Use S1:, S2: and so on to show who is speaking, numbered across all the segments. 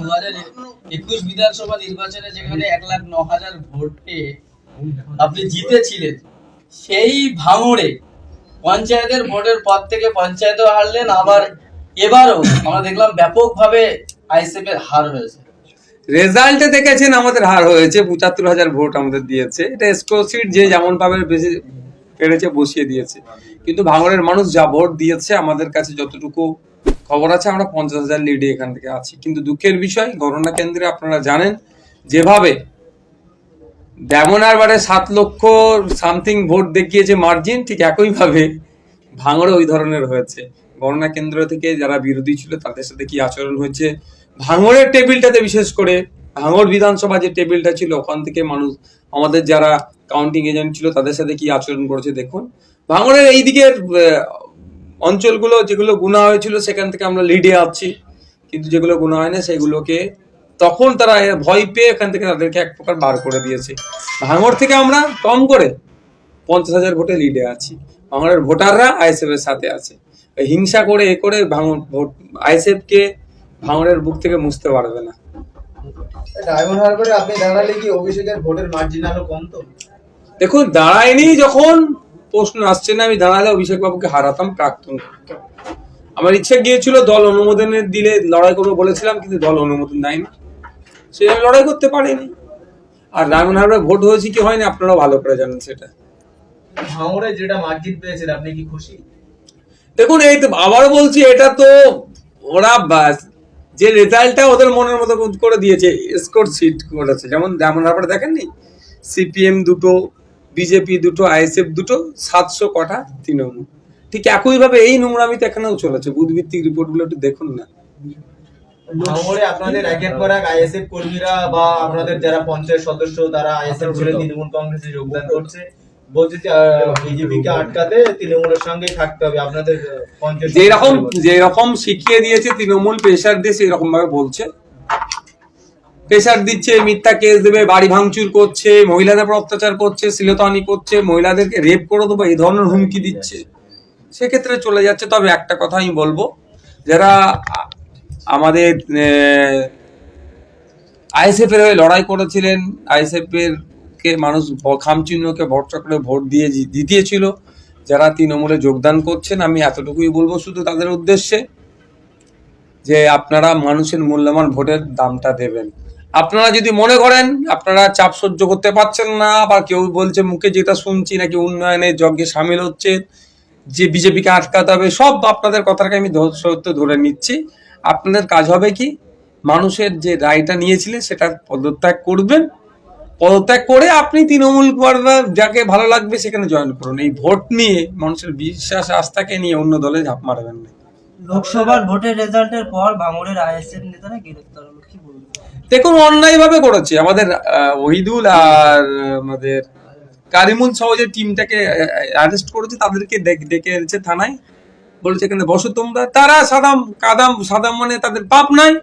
S1: দু হাজার একুশ বিধানসভা নির্বাচনে যেখানে এক লাখ ন হাজার ভোটে আপনি জিতেছিলেন, সেই ভাঙড়ে পঞ্চায়েতের ভোটের পর থেকে পঞ্চায়েতও হারলেন, আবার এবারও আমরা দেখলাম ব্যাপকভাবে আইএসএফ এর হার হয়েছে।
S2: রেজাল্টে দেখেছেন আমাদের হার হয়েছে, পঁচাত্তর হাজার ভোট আমাদের দিয়েছে। এটা স্কোরশিট যে যেমন পাবে বেশি পেরেছে বসিয়ে দিয়েছে। কিন্তু ভাঙড়ের মানুষ যা ভোট দিয়েছে, আমাদের কাছে যতটুকু খবর আছে, আমরা পঞ্চাশ হাজার লিডে এখান থেকে আছি। কিন্তু দুঃখের বিষয়, গণনা কেন্দ্রে আপনারা জানেন, যেভাবে ডেমনারবারে সাত লক্ষ সামথিং ভোট দেখিয়েছে মার্জিন ঠিক একইভাবে ভাঙড়ে ওই ধরনের হয়েছে। গণনা কেন্দ্র থেকে যারা বিরোধী ছিল, তাদের সাথে কি আচরণ হয়েছে? ভাঙড়ের টেবিলটাতে বিশেষ করে, ভাঙড় বিধানসভা যে টেবিলটা ছিল, ওখান থেকে মানুষ, আমাদের যারা কাউন্টিং এজেন্ট ছিল, তাদের সাথে কি আচরণ করেছে দেখুন। ভাঙড়ের এই দিকের অঞ্চলগুলো যেগুলো গুণা হয়েছিল সেখান থেকে আমরা লিডে আছি। কিন্তু যেগুলো গুণা হয় না সেগুলোকে তখন তারা ভয় পেয়ে এখান থেকে তাদেরকে এক প্রকার বার করে দিয়েছে। ভাঙর থেকে আমরা কম করে পঞ্চাশ হাজার ভোটে লিডে আছি। ভাঙরের ভোটাররা আইএসএফ এর সাথে আছে। হিংসা করে এ করে ভাঙর ভোট আইএসএফ কে ভাঙড়ের বুক থেকে মুছতে পারবে না।
S3: ডায়মন্ড হারবারে আপনি দাঁড়ালে কি অভিষেকের ভোটের মার্জিন আরও কম তো?
S2: দেখুন দাঁড়ায়নি যখন প্রশ্ন আসছে না আমি দাঁড়ালে অভিষেক বাবুকে হারাতাম প্রাক্তন। আমার ইচ্ছে গিয়েছিল দল অনুমোদনের দিলে লড়াই করব বলেছিলাম কিন্তু দল অনুমোদন দেয়নি সে লড়াই করতে পারিনি। আর হারবার ভোট হয়েছে কি হয়নি আপনারা ভালো করে জানেন সেটা।
S3: ভাঙড়ে যেটা মার্জিন পেয়েছেন আপনি কি খুশি?
S2: দেখুন এই তো আবারও বলছি এটা তো ওরা বাস যে রেজাল্টটা ওদের মনের মতো করে দিয়েছে স্কোর সিট করেছে। যেমন যেমন আপনারা দেখেননি? সিপিএম দুটো বিজেপি দুটো আইএসএফ দুটো সাতশো কটা তৃণমূল। ঠিক একইভাবে এই নোংরামিতে এখানেও চলেছে। বুধভিত্তিক রিপোর্টগুলো একটু দেখুন না।
S3: ভাঙড়ে আপনাদের একের পর এক আইএসএফ কর্মীরা বা আপনাদের যারা পঞ্চায়েত সদস্য তারা আইএসএফ ছেড়ে তৃণমূল কংগ্রেসে যোগদান করছে। বলছে যে বিজেপি আটকাতে তৃণমূলের সঙ্গেই থাকতে হবে। আপনাদের আহ, পঞ্চায়েত
S2: যে রকম শিখিয়ে দিয়েছে তৃণমূল প্রেশার দিয়ে সেই রকম ভাবে বলছে। প্রেশার দিচ্ছে মিথ্যা কেস দেবে বাড়ি ভাঙচুর করছে মহিলাদের উপর অত্যাচার করছে শ্লীলতাহানি করছে মহিলাদেরকে রেপ করে দেবো এই ধরনের হুমকি দিচ্ছে। সেক্ষেত্রে চলে যাচ্ছে তবে একটা কথা আমি বলব যারা আমাদের আইএসএফ এর হয়ে লড়াই করেছিলেন আইএসএফ এর কে মানুষ খামচিহ্নকে ভরসা করে ভোট দিয়ে জিতিয়েছিল যারা তৃণমূলে যোগদান করছেন আমি এতটুকুই বলব শুধু তাদের উদ্দেশ্যে যে আপনারা মানুষের মূল্যবান ভোটের দামটা দেবেন। আপনারা যদি মনে করেন, আপনারা চাপ সহ্য করতে পারছেন না, বা কেউ বলছে মুখে যেটা শুনছি নাকি উন্নয়নের যজ্ঞে সামিল হচ্ছে, যে বিজেপিকে আটকাতে হবে, সব আপনাদের কথাকে আমি সত্য ধরে নিচ্ছি। আপনাদের কাজ হবে কি, মানুষের যে রায়টা নিয়েছিলেন, সেটা পদত্যাগ করবেন। পদত্যাগ করে আপনি তৃণমূল যাকে ভালো লাগবে, সেখানে জয়েন করুন। এই ভোট নিয়ে মানুষের বিশ্বাস, আস্থাকে নিয়ে অন্য দলে ঝাঁপ মারবেন না।
S4: লোকসভার ভোটের রেজাল্টের পর ভাঙড়ের আইএসএফ নেতারা গ্রেফতার হলো, কি বলবেন?
S2: দেখুন অন্যায় ভাবে করেছে। আমাদের ওহিদুল আর, আমাদের কারিমুল সহ যে টিমটাকে অ্যারেস্ট করেছে, তাদেরকে ডেকে- এনেছে থানায়। বলেছে এখানে বসো তোমরা। তারা সাদাম, কাদাম, সাদাম মানে তাদের পাপ নাই।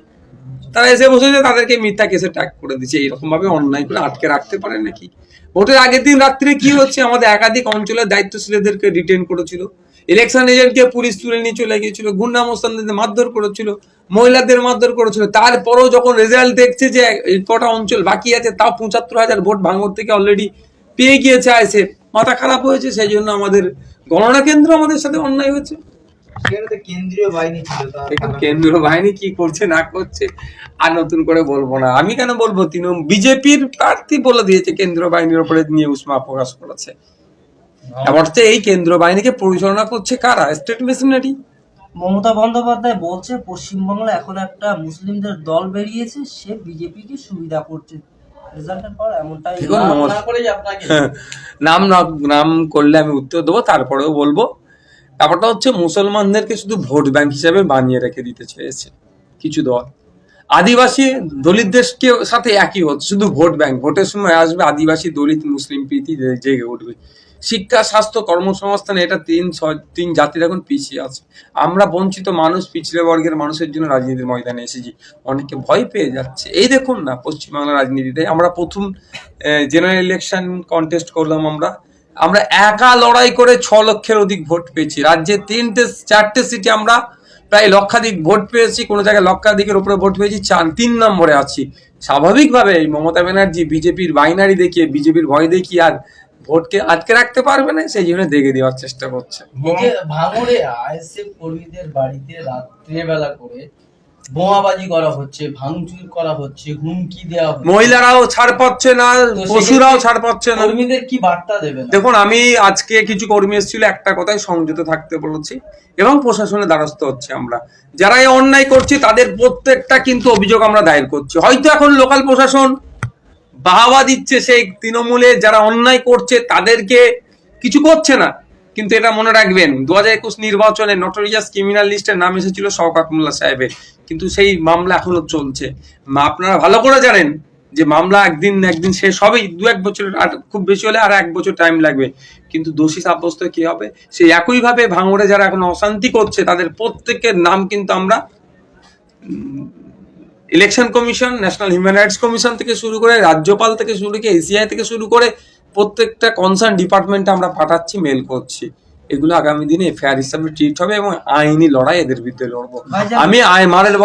S2: তারা এসে বসেছে, তাদেরকে মিথ্যা কেসে ট্যাগ করে দিচ্ছে এরকম ভাবে অন্যায় করে আটকে রাখতে পারে নাকি? ভোটের আগের দিন রাত্রে কি হচ্ছে? আমাদের একাধিক অঞ্চলের দায়িত্বশীলদেরকে রিটেন করেছিল। ইলেকশন এজেন্টকে পুলিশ তুলে নিয়ে চলে গিয়েছিল গুন্ডা মোস্তানদের মারধর করেছিল মহিলাদের মারধর করেছিল। তারপরেও যখন রেজাল্ট দেখছে যে কটা অঞ্চল বাকি আছে তাও পঁচাত্তর হাজার ভোট ভাঙর থেকে অলরেডি পেয়ে গিয়েছে আইসে মাথা খারাপ হয়েছে সেই জন্য আমাদের গণনা কেন্দ্র আমাদের সাথে অন্যায় হয়েছে।
S3: বাহিনী
S2: কেন্দ্রীয় বাহিনী কি করছে না করছে আর নতুন করে বলব না। আমি কেন বলব তৃণমূল বিজেপির প্রার্থী বলে দিয়েছে কেন্দ্রীয় বাহিনীর উপরে নিয়ে উষ্মা প্রকাশ করেছে। এই কেন্দ্রীয় বাহিনীকে পরিচালনা করছে কারা? স্টেট মেশিনারি
S4: মমতা বন্দ্যোপাধ্যায় বলছে পশ্চিমবাংলা এখন একটা মুসলিমদের দল বেরিয়েছে সে বিজেপিকে সুবিধা করছে।
S2: দেখুন,
S1: নাম
S2: নাম করলে আমি উত্তর দেবো তারপরেও বলব। ব্যাপারটা হচ্ছে মুসলমানদেরকে শুধু ভোট ব্যাংক হিসাবে বানিয়ে রেখে দিতে চেয়েছে কিছু দল। আদিবাসী দলিত দলিতদেরকে সাথে একই হচ্ছে শুধু ভোট ব্যাংক। ভোটের সময় আসবে আদিবাসী দলিত মুসলিম প্রীতি জেগে উঠবে। শিক্ষা, স্বাস্থ্য, কর্মসংস্থান, এটা তিন তিন জাতির এখন পিছিয়ে আছে। আমরা বঞ্চিত মানুষ পিছড়ে বর্গের মানুষের জন্য রাজনীতির ময়দানে এসেছি। অনেকে ভয় পেয়ে যাচ্ছে। এই দেখুন না পশ্চিমবাংলার রাজনীতিতে, আমরা প্রথম জেনারেল ইলেকশন কন্টেস্ট করলাম আমরা। আমরা একা লড়াই করে ছ লক্ষের অধিক ভোট পেয়েছি। রাজ্যে তিনটে, চারটে সিটে আমরা প্রায় লক্ষাধিক ভোট পেয়েছি। কোনো জায়গায় লক্ষাধিকের উপরে ভোট পেয়েছি। চার, তিন নম্বরে আছি। স্বাভাবিকভাবে এই মমতা ব্যানার্জি, বিজেপির বাইনারি দেখিয়ে, বিজেপির ভয় দেখিয়ে আর ভোটকে আটকে রাখতে পারবে না সেই জন্য দেখে দেওয়ার চেষ্টা করছে।
S1: ভাঙড়ে আইএসএফ কর্মীদের বাড়িতে রাত্রেবেলা করে বোমাবাজি করা হচ্ছে ভাঙচুর করা হচ্ছে হুমকি দেওয়া হচ্ছে।
S2: মহিলারাও ছাড় পাচ্ছে না পশুরাও ছাড় পাচ্ছে না।
S1: কর্মীদের কি বার্তা দেবেন
S2: দেখুন আমি আজকে কিছু কর্মী এসেছিল একটা কথাই সংযত থাকতে বলেছি এবং প্রশাসনের দ্বারস্থ হচ্ছে আমরা। যারা এই অন্যায় করছে তাদের প্রত্যেকটা কিন্তু অভিযোগ আমরা দায়ের করছি। হয়তো এখন লোকাল প্রশাসন বাহাবা দিচ্ছে সেই তৃণমূলে, যারা অন্যায় করছে তাদেরকে কিছু করছে না। কিন্তু এটা মনে রাখবেন, দু হাজার একুশ নির্বাচনে নটোরিয়াস ক্রিমিনাল লিস্টের নাম এসেছিল শওকাত মোল্লা সাহেবের। কিন্তু সেই মামলা এখনও চলছে। আপনারা ভালো করে জানেন যে মামলা একদিন একদিন শেষ হবেই। দু এক বছর আর খুব বেশি হলে আর এক বছর টাইম লাগবে। কিন্তু দোষী সাব্যস্ত কি হবে? সেই একইভাবে ভাঙড়ে যারা এখন অশান্তি করছে, তাদের প্রত্যেকের নাম কিন্তু আমরা election commission national human rights commission থেকে শুরু করে রাজ্যপাল থেকে শুরু করে এসিআই থেকে শুরু করে প্রত্যেকটা কনসার্ন ডিপার্টমেন্টে আমরা পাঠাচ্ছি মেল করছি। এগুলো আগামী দিনে ফেয়ার হিসাবে ট্রিট হবে এবং আইনি লড়াই এদের বিরুদ্ধে লড়বো। আমি আয় মারের